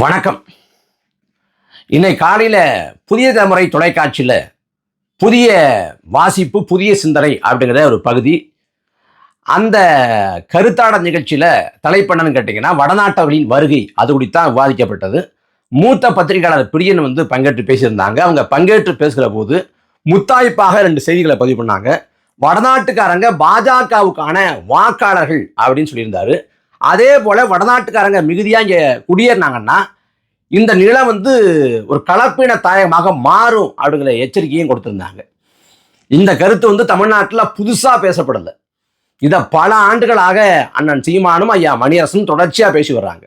வணக்கம். இன்னைக்கு காலையில் புதிய தலைமுறை தொலைக்காட்சியில் புதிய வாசிப்பு புதிய சிந்தனை அப்படிங்கிற ஒரு பகுதி. அந்த கருத்தாட நிகழ்ச்சியில் தலைப்பண்ணன்னு கேட்டிங்கன்னா வடநாட்டவர்களின் வருகை அது குறித்தான் விவாதிக்கப்பட்டது. மூத்த பத்திரிகையாளர் பிரியன் வந்து பங்கேற்று பேசியிருந்தாங்க. அவங்க பங்கேற்று பேசுகிற போது முத்தாய்ப்பாக ரெண்டு செய்திகளை பதிவு பண்ணாங்க. வடநாட்டுக்காரங்க பாஜகவுக்கான வாக்காளர்கள் அப்படின்னு சொல்லியிருந்தாரு. அதே போல் வடநாட்டுக்காரங்க மிகுதியாக இங்கே குடியேறினாங்கன்னா இந்த நிலம் வந்து ஒரு கலப்பின தாயகமாக மாறும் அப்படிங்கிற எச்சரிக்கையும் கொடுத்துருந்தாங்க. இந்த கருத்து வந்து தமிழ்நாட்டில் புதுசாக பேசப்படலை. இதை பல ஆண்டுகளாக அண்ணன் சீமானும் ஐயா மணியரசும் தொடர்ச்சியாக பேசி வர்றாங்க.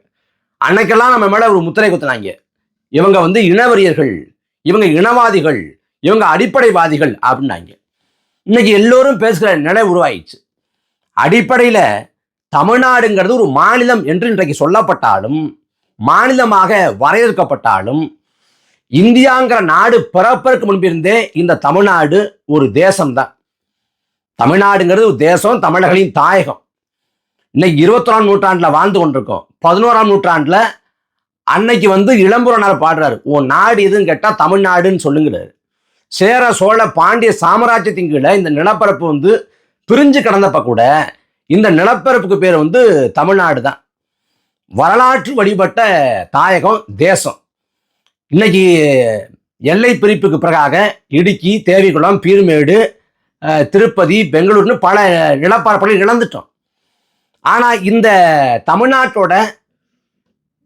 அன்னைக்கெல்லாம் நம்ம மேலே ஒரு முத்திரை குத்துனாங்க. இவங்க வந்து இனவரியர்கள் இவங்க இனவாதிகள் இவங்க அடிப்படைவாதிகள் அப்படின்னாங்க. இன்னைக்கு எல்லோரும் பேசுகிற நிலை உருவாயிடுச்சு. அடிப்படையில் தமிழ்நாடுங்கிறது ஒரு மாநிலம் என்று இன்றைக்கு சொல்லப்பட்டாலும் மாநிலமாக வரையறுக்கப்பட்டாலும் இந்தியாங்கிற நாடு பிறப்பதற்கு முன்பிருந்தே இந்த தமிழ்நாடு ஒரு தேசம்தான். தமிழ்நாடுங்கிறது ஒரு தேசம் தமிழர்களின் தாயகம். இன்னைக்கு இருபத்தொராம் நூற்றாண்டில் வாழ்ந்து கொண்டிருக்கோம். பதினோராம் நூற்றாண்டில் அன்னைக்கு வந்து இளம்புறனார் பாடுறாரு. ஓ நாடு எதுன்னு கேட்டால் தமிழ்நாடுன்னு சொல்லுங்கிறாரு. சேர சோழ பாண்டிய சாம்ராஜ்யத்தின் கீழே இந்த நிலப்பரப்பு வந்து பிரிஞ்சு கிடந்தப்ப கூட இந்த நிலப்பரப்புக்கு பேர் வந்து தமிழ்நாடு தான் வரலாற்று வழிபட்ட தாயகம் தேசம். இன்னைக்கு எல்லை பிரிப்புக்கு பிறகாக இடுக்கி தேவிகுளம் பீர்மேடு திருப்பதி பெங்களூர்னு பல நிலப்பரப்புகளை இழந்துட்டோம். ஆனால் இந்த தமிழ்நாட்டோட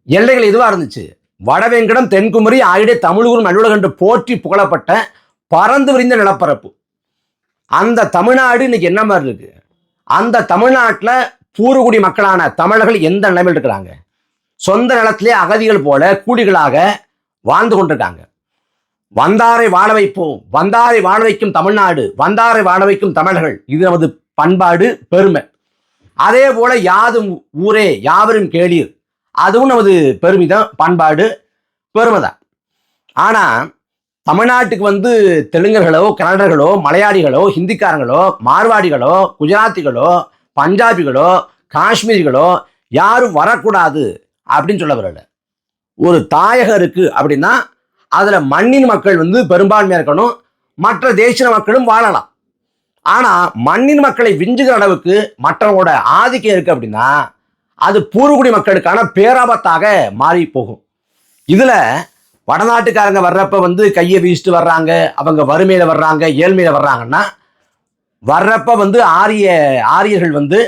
எல்லைகள் எதுவாக இருந்துச்சு? வடவெங்கடம் தென்குமரி ஆயிடே தமிழூர் நல்லுலகன்று போற்றி புகழப்பட்ட பறந்து விரிந்த நிலப்பரப்பு. அந்த தமிழ்நாடு இன்னைக்கு என்ன மாதிரி இருக்குது அந்த தமிழ்நாட்டில் பூர்வகுடி மக்களான தமிழர்கள் எந்த நிலைமையில் இருக்கிறாங்க? சொந்த நிலத்திலே அகதிகள் போல கூலிகளாக வாழ்ந்து கொண்டிருக்காங்க. வந்தாரை வாழ வைப்போம். வந்தாரை வாழ வைக்கும் தமிழ்நாடு. வந்தாரை வாழ வைக்கும் தமிழர்கள். இது நமது பண்பாடு பெருமை. அதே போல யாதும் ஊரே யாவரும் கேளீர். அதுவும் நமது பெருமிதம் பண்பாடு பெருமை தான் ஆனால் தமிழ்நாட்டுக்கு வந்து தெலுங்கர்களோ கன்னடர்களோ மலையாளிகளோ ஹிந்திக்காரங்களோ மார்வாடிகளோ குஜராத்திகளோ பஞ்சாபிகளோ காஷ்மீரிகளோ யாரும் வரக்கூடாது அப்படின்னு சொல்ல வரல. ஒரு தாயகம் இருக்குது அப்படின்னா அதில் மண்ணின் மக்கள் வந்து பெரும்பான்மையாக இருக்கணும். மற்ற தேசிய மக்களும் வாழலாம். ஆனால் மண்ணின் மக்களை விஞ்சுகிற அளவுக்கு மற்றவங்களோட ஆதிக்கம் இருக்குது அப்படின்னா அது பூர்வகுடி மக்களுக்கான பேராபத்தாக மாறி போகும். இதில் வடநாட்டுக்காரங்க வர்றப்ப வந்து கையை வீசிட்டு வர்றாங்க அவங்க வறுமையில் வர்றாங்க ஏழ்மையில் வர்றாங்கன்னா வர்றப்ப வந்து ஆரிய ஆரியர்கள் வந்து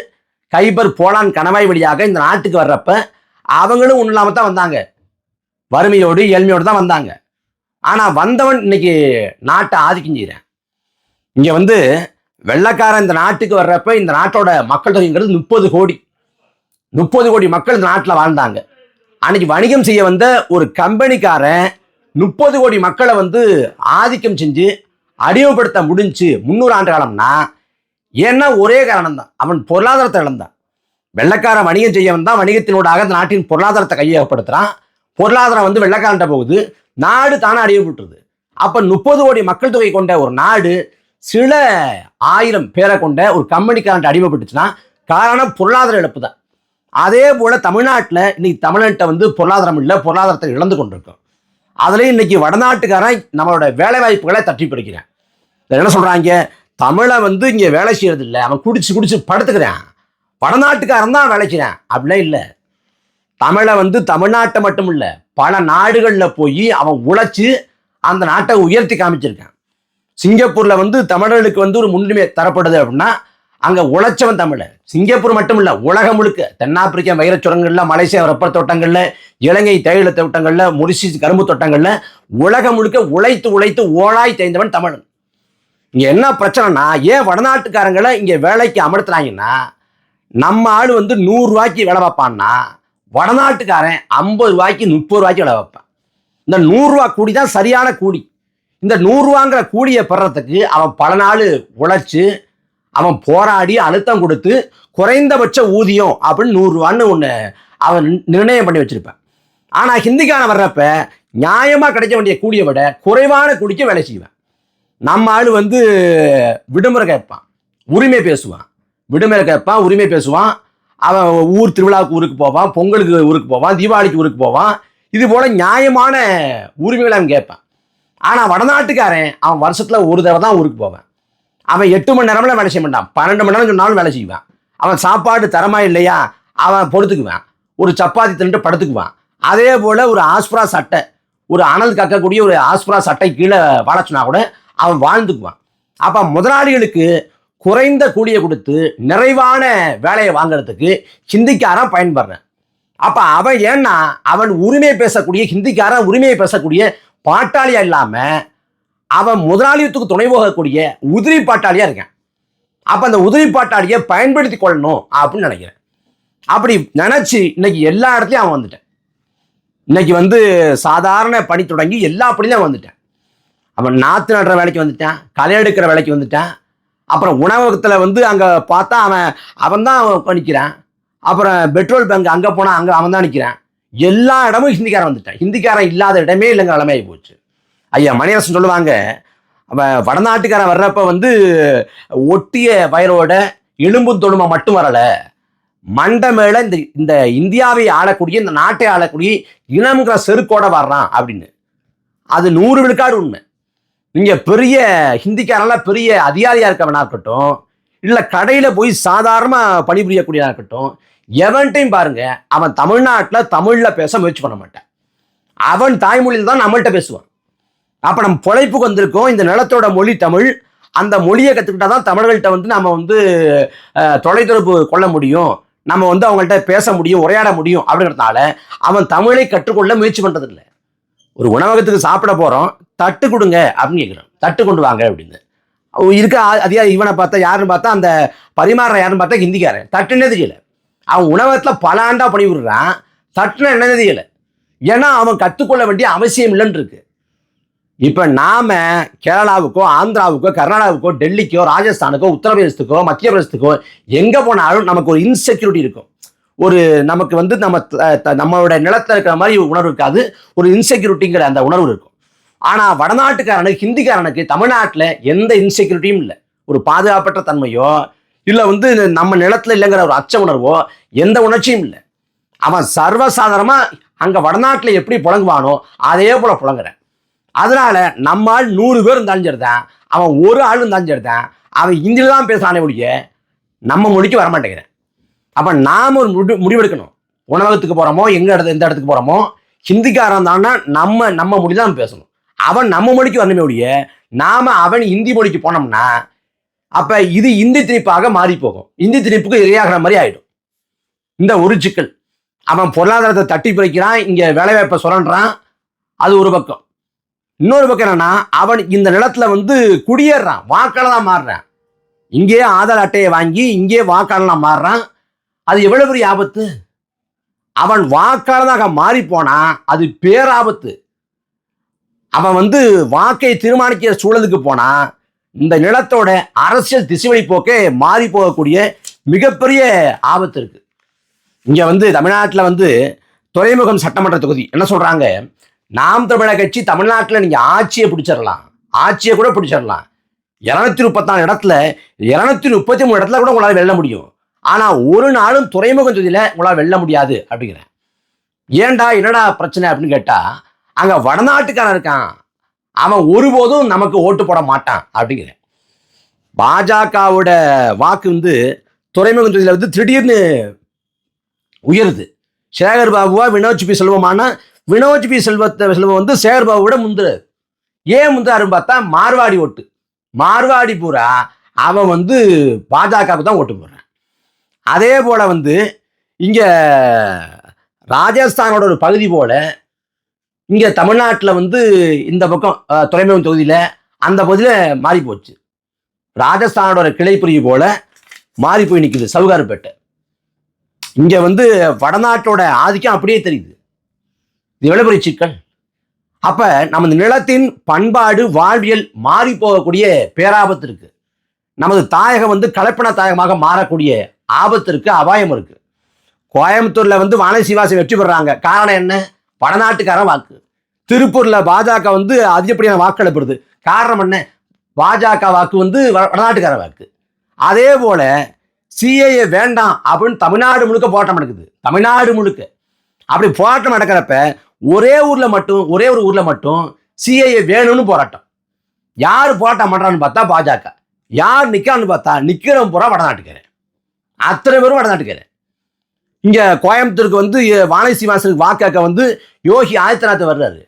கைபர் போலான் கணவாய் வழியாக இந்த நாட்டுக்கு வர்றப்ப அவங்களும் ஒன்றும் தான் வந்தாங்க. வறுமையோடு ஏழ்மையோடு தான் வந்தாங்க. ஆனால் வந்தவன் இன்னைக்கு நாட்டை ஆதிக்கம் செய்கிறேன் இங்கே வந்து வெள்ளைக்காரன் இந்த நாட்டுக்கு வர்றப்ப இந்த நாட்டோட மக்கள் தொகைங்கிறது முப்பது கோடி. முப்பது கோடி மக்கள் இந்த நாட்டில் வாழ்ந்தாங்க. அன்னைக்கு வணிகம் செய்ய வந்த ஒரு கம்பெனிக்காரன் முப்பது கோடி மக்களை வந்து ஆதிக்கம் செஞ்சு அடிமைப்படுத்த முடிஞ்சு முந்நூறு ஆண்டு காலம்னா ஏன்னா ஒரே காரணம் தான் அவன் பொருளாதாரத்தை இழந்தான். வெள்ளைக்காரன் வணிகம் செய்ய வந்தான் வணிகத்தினூடாக இந்த நாட்டின் பொருளாதாரத்தை கையகப்படுத்துகிறான் பொருளாதாரம் வந்து வெள்ளைக்காரன்ட்ட போகுது. நாடு தானே அடிமைப்பட்டுருது. அப்போ முப்பது கோடி மக்கள் தொகை கொண்ட ஒரு நாடு சில ஆயிரம் பேரை கொண்ட ஒரு கம்பெனிக்காரன்ட்ட அடிமைப்பட்டுச்சுன்னா காரணம் பொருளாதார இழப்பு தான் அதே போல தமிழ்நாட்டில் இன்னைக்கு தமிழ்நாட்டை வந்து பொருளாதாரம் இல்லை பொருளாதாரத்தை இழந்து கொண்டிருக்கோம் அதுலேயும் இன்னைக்கு வடநாட்டுக்காரன் நம்மளோட வேலை வாய்ப்புகளை தட்டி பிடிக்கிறேன். என்ன சொல்கிறாங்க தமிழை வந்து இங்கே வேலை செய்யறது இல்லை. அவன் குடிச்சு குடிச்சு படுத்துக்கிறான். வடநாட்டுக்காரன் தான் வேலை செய்கிறான் அப்படிலாம் இல்லை. தமிழை வந்து தமிழ்நாட்டை மட்டும் இல்லை பல நாடுகளில் போய் அவன் உழைச்சி அந்த நாட்டை உயர்த்தி காமிச்சிருக்கான். சிங்கப்பூரில் வந்து தமிழர்களுக்கு வந்து ஒரு முன்னுரிமை தரப்படுது அப்படின்னா அங்க உழைச்சவன் தமிழர் சிங்கப்பூர் மட்டும் இல்ல உலகம் முழுக்க. தென்னாப்பிரிக்கா வைரச் சுரங்கள்ல மலேசியா ரப்பர் தோட்டங்கள்ல இலங்கை தேயிலை தோட்டங்கள்ல முரிசி கரும்பு தோட்டங்கள்ல உலகம் முழுக்க உழைத்து உழைத்து ஓளாய் தேய்ந்தவன் தமிழன் இங்க என்ன பிரச்சனைனா ஏன் வடநாட்டுக்காரங்களை இங்க வேலைக்கு அமர்த்துறாங்கன்னா நம்ம ஆள் வந்து நூறு ரூபாய்க்கு வேலை பார்ப்பான்னா வடநாட்டுக்காரன் ஐம்பது ரூபாய்க்கு முப்பது ரூபாய்க்கு வேலை வைப்பான் இந்த நூறுரூவா கூடி தான் சரியான கூடி இந்த நூறுரூவாங்கிற கூலியை பெறறதுக்கு அவன் பல நாள் உழைச்சு அவன் போராடி அழுத்தம் கொடுத்து குறைந்தபட்ச ஊதியம் அப்படின்னு நூறுரூவான்னு ஒன்று அவன் நிர்ணயம் பண்ணி வச்சிருப்பான். ஆனால் ஹிந்திக்காரன் வர்றப்ப நியாயமாக கிடைக்க வேண்டிய கூலியை விட குறைவான கூலிக்கு வேலை செய்வேன். நம்ம ஆள் வந்து விடுமுறை கேட்பான். உரிமை பேசுவான். விடுமுறை கேட்பான் உரிமை பேசுவான். அவன் ஊர் திருவிழாவுக்கு ஊருக்கு போவான் பொங்கலுக்கு ஊருக்கு போவான் தீபாவளிக்கு ஊருக்கு போவான். இது போல் நியாயமான உரிமைகளை அவன் கேட்பான். ஆனால் வடநாட்டுக்காரன் அவன் வருஷத்தில் ஒரு தடவை தான் ஊருக்கு போவேன். அவன் எட்டு மணி நேரம்லாம் வேலை செய்ய மாட்டான். பன்னெண்டு மணி நேரம் சொன்னாலும் வேலை செய்வான். அவன் சாப்பாடு தரமா இல்லையா? அவன் பொறுத்துக்குவான். ஒரு சப்பாத்தி தின்ட்டு படுத்துக்குவான். அதே போல் ஒரு ஆஸ்பரா சட்டை ஒரு அனல் கக்கக்கூடிய ஒரு ஆஸ்பரா சட்டை கீழே வாழ கூட அவன் வாழ்ந்துக்குவான். அப்போ முதலாளிகளுக்கு குறைந்த கூலியை கொடுத்து நிறைவான வேலையை வாங்குறதுக்கு ஹிந்திக்காரன் பயன்படுறேன். அப்போ அவன் ஏன்னா அவன் உரிமையை பேசக்கூடிய ஹிந்திக்காரன் உரிமையை பேசக்கூடிய பாட்டாளியா இல்லாமல் அவன் முதலாளியத்துக்கு துணை போகக்கூடிய உதிரி பாட்டாளியாக இருக்கான். அப்போ அந்த உதிரி பாட்டாளியை பயன்படுத்தி கொள்ளணும் அப்படின்னு நினைக்கிறேன். அப்படி நினச்சி இன்னைக்கு எல்லா இடத்துலையும் அவன் வந்துட்டேன். இன்னைக்கு வந்து சாதாரண பணி தொடங்கி எல்லா பணிலையும் அவன் வந்துட்டேன். அவன் நாற்று நடுற வேலைக்கு வந்துட்டான் களை எடுக்கிற வேலைக்கு வந்துட்டான். அப்புறம் உணவகத்தில் வந்து அங்கே பார்த்தா அவன் அவன் தான் அவன் நிற்கிறான் அப்புறம் பெட்ரோல் பங்க் அங்கே போனால் அங்கே அவன் தான் நிற்கிறான் எல்லா இடமும் ஹிந்திக்காரன் வந்துட்டான். ஹிந்திக்காரன் இல்லாத இடமே இல்லைங்க நிலைமையாகி போச்சு. ஐயா மணியரசன் சொல்லுவாங்க அவன் வடநாட்டுக்காரன் வர்றப்ப வந்து ஒட்டிய வயரோட எலும்பு தொடுமை மட்டும் வரல. மண்டை மேல இந்த இந்த இந்தியாவை ஆளக்கூடிய இந்த நாட்டை ஆளக்கூடிய இனம்ங்கிற செருக்கோட வர்றான் அப்படின்னு. அது நூறு விழுக்காடு உண்மை. நீங்க பெரிய ஹிந்திக்காரெல்லாம் பெரிய அதிகாரியா இருக்கவனா இருக்கட்டும் இல்ல கடையில போய் சாதாரணமா பணிபுரியக்கூடியதாக இருக்கட்டும் எவன்ட்டையும் பாருங்க அவன் தமிழ்நாட்டில் தமிழ்ல பேச முயற்சி பண்ண மாட்டான். அவன் தாய்மொழியில் தான் நம்மள்கிட்ட பேசுவான். அப்போ நம்ம பொழைப்புக்கு வந்திருக்கோம். இந்த நிலத்தோட மொழி தமிழ். அந்த மொழியை கத்துக்கிட்டா தான் தமிழர்கள்ட்ட வந்து நம்ம வந்து தொலைத்தொடர்பு கொள்ள முடியும். நம்ம வந்து அவங்கள்ட்ட பேச முடியும் உரையாட முடியும் அப்படிங்கிறதுனால அவன் தமிழை கற்றுக்கொள்ள முயற்சி பண்ணுறதில்ல ஒரு உணவகத்துக்கு சாப்பிட போகிறோம் தட்டு கொடுங்க அப்படின்னு கேட்குறோம் தட்டு கொண்டு வாங்க அப்படின்னு. இருக்க ஆ- அதிகாரி இவனை பார்த்தா யாருன்னு பார்த்தா அந்த பரிமாறுற யாருன்னு பார்த்தா ஹிந்திக்காரன். தட்டுன்னே தெரியல அவன் உணவகத்தில் பல ஆண்டாக பணிவிடுறான் தட்டுன்னு என்ன தெரியல ஏன்னா அவன் கற்றுக்கொள்ள வேண்டிய அவசியம் இல்லைன்னு இருக்கு. இப்போ நாம கேரளாவுக்கோ ஆந்திராவுக்கோ கர்நாடகாவுக்கோ டெல்லிக்கோ ராஜஸ்தானுக்கோ உத்தரப்பிரதேசத்துக்கோ மத்திய பிரதேசத்துக்கோ எங்கே போனாலும் நமக்கு ஒரு இன்செக்யூரிட்டி இருக்கும். ஒரு நமக்கு வந்து நம்ம த- த- நம்மளோட நிலத்தில் இருக்கிற மாதிரி உணர்வு இருக்காது. ஒரு இன்செக்யூரிட்டிங்கிற அந்த உணர்வு இருக்கும். ஆனால் வடநாட்டுக்காரனுக்கு ஹிந்திக்காரனுக்கு தமிழ்நாட்டில் எந்த இன்செக்யூரிட்டியும் இல்லை. ஒரு பாதுகாப்பற்ற தன்மையோ இல்லை வந்து நம்ம நிலத்தில் இல்லைங்கிற ஒரு அச்ச உணர்வோ எந்த உணர்ச்சியும் இல்லை. அவன் சர்வசாதாரணமாக அங்கே வடநாட்டில் எப்படி புழங்குவானோ அதே போல் புழங்குறேன். அதனால ஆள் நூறு பேர் இருந்தாலும் சரிதான். அவன் ஒரு ஆள் இருந்தாலும் சரிதான். அவன் இந்தியில் தான் பேசுகிறானே ஒழிய நம்ம மொழிக்கு வர அப்போ நாம் ஒரு முடி முடிவெடுக்கணும். உணவகத்துக்கு போகிறோமோ எங்கள் இடத்து எந்த இடத்துக்கு போகிறோமோ ஹிந்திக்காரன் தான்னா நம்ம நம்ம மொழி தான் பேசணும். அவன் நம்ம மொழிக்கு வரணுமே ஒழிய நாம் அவன் இந்தி மொழிக்கு போனோம்னா அப்போ இது இந்தி திணிப்பாக மாறி போகும் இந்தி திணிப்புக்கு இரையாகிற மாதிரி ஆகிடும் இந்த ஒரு சிக்கல். அவன் பொருளாதாரத்தை தட்டி பிரிக்கிறான் இங்கே வேலைவாய்ப்பை சுரண்டுறான் அது ஒரு பக்கம். இன்னொரு பக்கம் என்னன்னா அவன் இந்த நிலத்துல வந்து குடியேறான் வாக்காளராக மாறுறான். இங்கேயே ஆதார் அட்டையை வாங்கி இங்கேயே வாக்காளனாக மாறுறான். அது எவ்வளவு பெரிய ஆபத்து? அவன் வாக்காளராக மாறி போனா அது பேராபத்து. அவன் வந்து வாக்கை தீர்மானிக்கிற சூழலுக்கு போனா இந்த நிலத்தோட அரசியல் திசைவழி போக்கே மாறி போகக்கூடிய மிகப்பெரிய ஆபத்து இருக்கு. இங்க வந்து தமிழ்நாட்டில் வந்து துறைமுகம் சட்டமன்ற தொகுதி என்ன சொல்றாங்க? நாம் தமிழர் கட்சி தமிழ்நாட்டில் நீங்கள் ஆட்சியை பிடிச்சிடலாம். ஆட்சியை கூட பிடிச்சிடலாம். இரநூத்தி முப்பத்தாறு இடத்துல இரநூத்தி முப்பத்தி மூணு இடத்துல கூட உங்களால் வெல்ல முடியும். ஆனால் ஒரு நாளும் துறைமுகம் தொகுதியில் உங்களால் வெல்ல முடியாது அப்படிங்கிறேன். ஏன்டா என்னடா பிரச்சனை அப்படின்னு கேட்டால் அங்கே வடநாட்டுக்காரன் இருக்கான். அவன் ஒருபோதும் நமக்கு ஓட்டு போட மாட்டான் அப்படிங்கிறேன். பாஜகவோட வாக்கு வந்து துறைமுகம் தொகுதியில் வந்து திடீர்னு உயருது. சேகர் பாபுவா வினோத் பி செல்வமானா வினோஜ் பி செல்வத்தை செல்வம் வந்து சேகர் பாபுவோட முந்துறாரு ஏன் முந்தாருன்னு பார்த்தா மார்வாடி ஓட்டு. மார்வாடி பூரா அவன் வந்து பாஜகவுக்கு தான் ஓட்டு போடுறான். அதே போல் வந்து இங்கே ராஜஸ்தானோட ஒரு பகுதி போல் இங்கே தமிழ்நாட்டில் வந்து இந்த பக்கம் அஹ், துறைமுகம் அந்த பகுதியில் மாறி போச்சு. ராஜஸ்தானோட ஒரு கிளை பிரிவு மாறி போய் நிற்குது சவுகார்பேட்டை. இங்கே வந்து வடநாட்டோட ஆதிக்கம் அப்படியே தெரியுது. இது எவ்வளவு பெரிய சிக்கல்? அப்ப நமது நிலத்தின் பண்பாடு வாழ்வியல் மாறி போகக்கூடிய பேராபத்து இருக்கு. நமது தாயகம் வந்து கலப்பின தாயகமாக மாறக்கூடிய ஆபத்து இருக்கு அபாயம் இருக்கு. கோயம்புத்தூர்ல வந்து வானதி சீவாசி வெற்றி பெறாங்க. காரணம் என்ன? வடநாட்டுக்காரன் வாக்கு. திருப்பூர்ல பாஜக வந்து அதிகப்படியான வாக்குகளை பெறுது காரணம் என்ன? பாஜக வாக்கு வந்து வட- வடநாட்டுக்கார வாக்கு. அதே போல சிஏஏ வேண்டாம் அப்படின்னு தமிழ்நாடு முழுக்க போராட்டம் நடக்குது. தமிழ்நாடு முழுக்க. அப்படி போராட்டம் நடக்கிறப்ப ஒரே ஊர்ல மட்டும் ஒரே ஒரு ஊர்ல மட்டும் சிஐஏ வேணும்னு போராட்டம். யார் போராட்டம் பண்ணுறான்னு பார்த்தா பாஜக. யார் நிற்கான்னு பார்த்தா நிற்கிறவன் பூரா வடநாட்டுக்காரன். அத்தனை பேரும் வடநாட்டுக்காரன். இங்கே கோயம்புத்தூருக்கு வந்து வானதி சீவாசனுக்கு வாக்காக்க வந்து யோகி ஆதித்யநாத் வர்றாரு.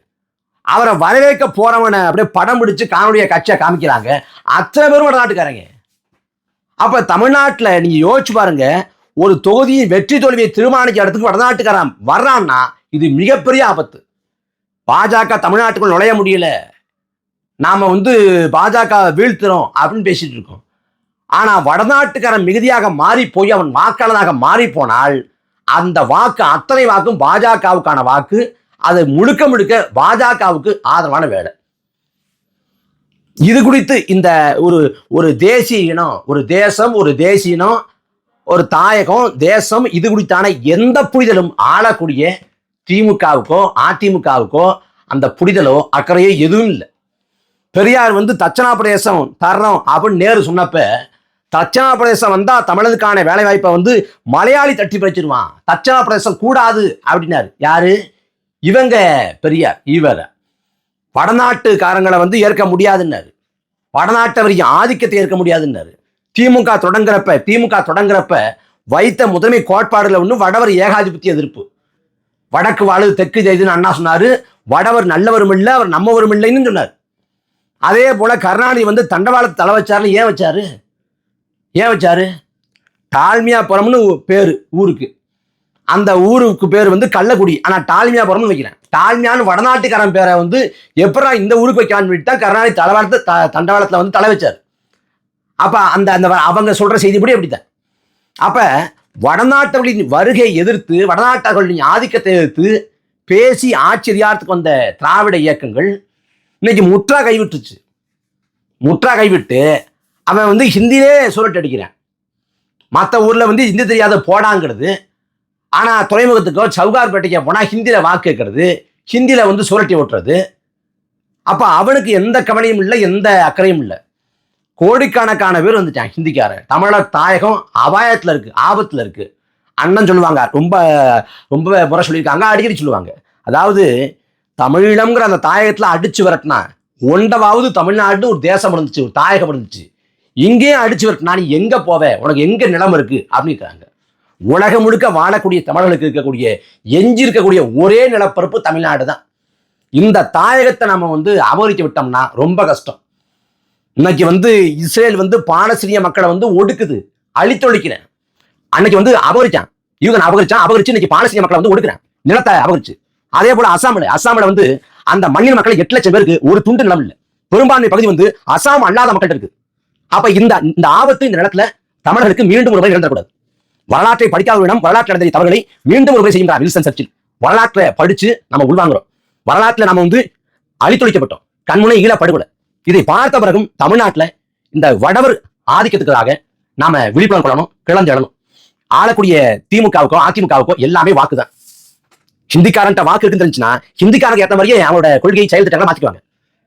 அவரை வரவேற்க போறவனை அப்படியே படம் பிடிச்சு காணொலிய கட்சியை காமிக்கிறாங்க. அத்தனை பேரும் வடநாட்டுக்காரங்க. அப்ப தமிழ்நாட்டில் நீங்க யோசிச்சு பாருங்க ஒரு தொகுதியின் வெற்றி தோல்வியை தீர்மானிக்க இடத்துக்கு வடநாட்டுக்காரன் வர்றான்னா இது மிகப்பெரிய ஆபத்து. பாஜக தமிழ்நாட்டுக்குள் நுழைய முடியல. நாம் வந்து பாஜக வீழ்த்துறோம் அப்படின்னு பேசிட்டு இருக்கோம். ஆனால் வடநாட்டுக்காரன் மிகுதியாக மாறி போய் அவன் வாக்காளனாக மாறி போனால் அந்த வாக்கு அத்தனை வாக்கும் பாஜகவுக்கான வாக்கு. அது முழுக்க முழுக்க பாஜகவுக்கு ஆதரவான வேலை. இது குறித்து இந்த ஒரு ஒரு தேசிய இனம் ஒரு தேசம் ஒரு தேசிய இனம் ஒரு தாயகம் தேசம் இது குறித்தான எந்த புரிதலும் ஆளக்கூடிய திமுகவுக்கோ அதிமுகவுக்கோ அந்த புரிதலோ அக்கறையோ எதுவும் இல்லை. பெரியார் வந்து தட்சணா பிரதேசம் தர்றோம் அப்படின்னு நேரு சொன்னப்ப தட்சணா பிரதேசம் வந்தால் தமிழனுக்கான வேலைவாய்ப்பை வந்து மலையாளி தட்டி பறிச்சிருவான். தட்சணா பிரதேசம் கூடாது அப்படின்னாரு. யாரு? இவங்க பெரியார் இவர். வடநாட்டுக்காரங்களை வந்து ஏற்க முடியாதுன்னாரு. வடநாட்டவரின் ஆதிக்கத்தை ஏற்க முடியாதுன்னாரு. திமுக தொடங்குறப்ப திமுக தொடங்குறப்ப வைத்த முதன்மை கோட்பாடுல ஒன்று வடவர் ஏகாதிபத்திய எதிர்ப்பு. வடக்கு வாழுது தெற்கு செய்துன்னு அண்ணா சொன்னாரு. வடவர் நல்லவரும் இல்லை அவர் நம்மவரும் இல்லைன்னு சொன்னார். அதே போல கருணாநிதி வந்து தண்டவாளத்தை தலை வச்சாருன்னு ஏன் வச்சாரு? ஏன் வச்சாரு? டால்மியாபுரம்னு பேரு ஊருக்கு. அந்த ஊருக்கு பேர் வந்து கள்ளக்குடி. ஆனால் டால்மியாபுரம்னு வைக்கிறேன். டால்மியான்னு வடநாட்டுக்காரன் பேரை வந்து எப்படா இந்த ஊருக்கு வைக்கலான்னு தான் கருணாநிதி தளவாளத்தை த தண்டவாளத்தில் வந்து தலை வச்சார். அப்போ அந்த அந்த வ- அவங்க சொல்கிற செய்திப்படி அப்படித்தான். அப்போ வடநாட்டவர்களின் வருகை எதிர்த்து வடநாட்டவர்களின் ஆதிக்கத்தை எதிர்த்து பேசி ஆச்சரியார்த்துக்கு வந்த திராவிட இயக்கங்கள் இன்னைக்கு முற்றா கைவிட்டுச்சு முற்றா கைவிட்டு அவன் வந்து ஹிந்திலே சுரட்டு அடிக்கிறான். மற்ற ஊரில் வந்து ஹிந்தி தெரியாத போடாங்கிறது. ஆனால் துறைமுகத்துக்கோ சவுகார்பேட்டைக்கோ போனால் ஹிந்தியில் வாக்கு கேட்கறது ஹிந்தியில் வந்து சுரட்டி ஓட்டுறது. அப்போ அவனுக்கு எந்த கவனையும் இல்லை எந்த அக்கறையும் இல்லை. கோடிக்கணக்கான பேர் வந்துட்டான் ஹிந்திக்காரன் தமிழர் தாயகம் அபாயத்தில் இருக்கு ஆபத்தில் இருக்கு. அண்ணன் சொல்லுவாங்க ரொம்ப ரொம்ப முறை சொல்லியிருக்காங்க அடிக்கடி சொல்லுவாங்க. அதாவது தமிழம்ங்கிற அந்த தாயகத்தில் அடிச்சு விரட்டினா ஒண்டவாவது தமிழ்நாடு ஒரு தேசம் இருந்துச்சு ஒரு தாயகம் இருந்துச்சு. இங்கேயும் அடிச்சு விரட்டினா நீ எங்கே போவ? உனக்கு எங்கே நிலம் இருக்கு? அப்படிங்கிறாங்க உலகம் முழுக்க வாழக்கூடிய தமிழர்களுக்கு இருக்கக்கூடிய எஞ்சி இருக்கக்கூடிய ஒரே நிலப்பரப்பு தமிழ்நாடு தான் இந்த தாயகத்தை நம்ம வந்து அபகரித்து விட்டோம்னா ரொம்ப கஷ்டம். இன்னைக்கு வந்து இஸ்ரேல் வந்து பாலஸ்தீனிய மக்களை வந்து ஒடுக்குது அழித்தொழிக்கிறேன் அன்னைக்கு வந்து அபகரிச்சான். இவங்க அபகரிச்சான் அபகரிச்சு இன்னைக்கு பாலஸ்தீனிய மக்களை வந்து ஒடுக்குறேன். நிலத்தை அபகரிச்சு. அதே போல அசாமில் அசாமில் வந்து அந்த மண்ணின் மக்களை எட்டு லட்சம் பேருக்கு ஒரு துண்டு நிலம் இல்லை. பெரும்பான்மை பகுதி வந்து அசாம் அல்லாத மக்கள் இருக்கு. அப்ப இந்த இந்த ஆபத்து இந்த நிலத்துல தமிழர்களுக்கு மீண்டும் ஒரு முறை இழந்துடக்கூடாது வரலாற்றை படிக்காதவரிடம் வரலாற்று நடந்த தவறுகளை மீண்டும் ஒரு முறை செய்கின்றார் வில்சன் சர்ச்சில். வரலாற்றை படிச்சு நம்ம உள்வாங்குறோம். வரலாற்றுல நம்ம வந்து அழித்தொழிக்கப்பட்டோம். கண்முனை ஈழ இதை பார்த்த பிறகும் தமிழ்நாட்டுல இந்த வடவர் ஆதிக்கத்துக்காக நாம விழிப்புணர்வு கொள்ளணும் கிளந்து ஆளக்கூடிய திமுகவுக்கோ அதிமுகவுக்கோ எல்லாமே வாக்குதான். ஹிந்திக்காரன்ட்ட வாக்கு இருக்குன்னு தெரிஞ்சுன்னா ஹிந்திக்காரங்க ஏற்ற மாதிரியே அவங்களோட கொள்கையை செயல் திட்டங்களை மாத்திக்குவாங்க.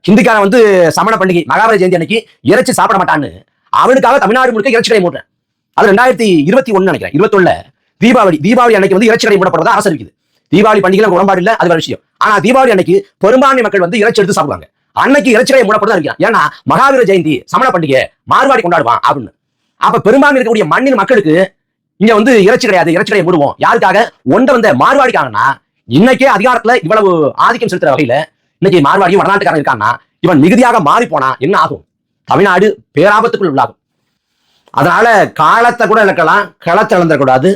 ஹிந்திக்காரன் வந்து சமண பண்டிகை மகாவீர ஜெயந்தி அன்னைக்கு இறைச்சி சாப்பிட மாட்டான்னு அவனுக்காக தமிழ்நாடு முழுக்க இறைச்சி கடை மூடுறேன். அது ரெண்டாயிரத்தி இருபத்தி ஒண்ணு நினைக்கிறேன். இருபத்தொன்னுல தீபாவளி தீபாவளி அன்னைக்கு வந்து இறைச்சி கடை மூடப்படுறதா அரசு இருக்குது. தீபாவளி பண்டிகை நமக்கு உடன்பாடு அது வேற விஷயம். ஆனா தீபாவளி அன்னைக்கு பெரும்பான்மை மக்கள் வந்து இறைச்சி எடுத்து சாப்பிடுவாங்க. அன்னைக்கு இறைச்சி மூடப்பட்டு தான் இருக்கிறான். ஏன்னா மகாவீர ஜெயந்தி சமண பண்டிகை மார்வாடி கொண்டாடுவான் அப்படின்னு. அப்ப பெரும்பான்மை இருக்கக்கூடிய மண்ணின் மக்களுக்கு இங்க வந்து இறைச்சி கிடையாது இறைச்சி கடையை மூடுவோம். யாருக்காக? ஒன்றை வந்த மார்வாடிக்காகனா இன்னைக்கே அதிகாரத்துல இவ்வளவு ஆதிக்கம் செலுத்துற வகையில இன்னைக்கு மார்வாடியும் வடநாட்டுக்காரன் இருக்கான்னா இவன் மிகுதியாக மாறி போனா என்ன ஆகும்? தமிழ்நாடு பேராபத்துக்குள் உள்ளாகும். அதனால காலத்தை கூட இழக்கலாம் களத்தை இழந்துடக்கூடாது.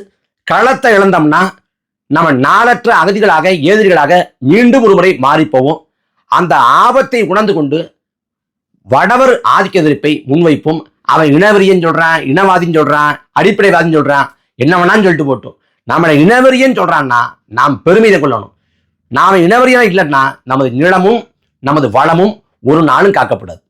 களத்தை இழந்தோம்னா நம்ம நாளற்ற அகதிகளாக ஏதிரிகளாக மீண்டும் ஒரு முறை மாறி போவோம் அந்த ஆபத்தை உணர்ந்து கொண்டு வடவர் ஆதிக்க எதிர்ப்பை முன்வைப்போம். அவன் இனவெறியன் சொல்கிறான் இனவாதின்னு சொல்கிறான் அடிப்படைவாதின்னு சொல்கிறான் என்ன வேணான்னு சொல்லிட்டு போட்டோம். நம்மளை இனவெறியன்னு சொல்கிறான்னா நாம் பெருமிதை கொள்ளணும். நாம இனவெறியாக இல்லைன்னா நமது நிலமும் நமது வளமும் ஒரு நாளும் காக்கப்படாது.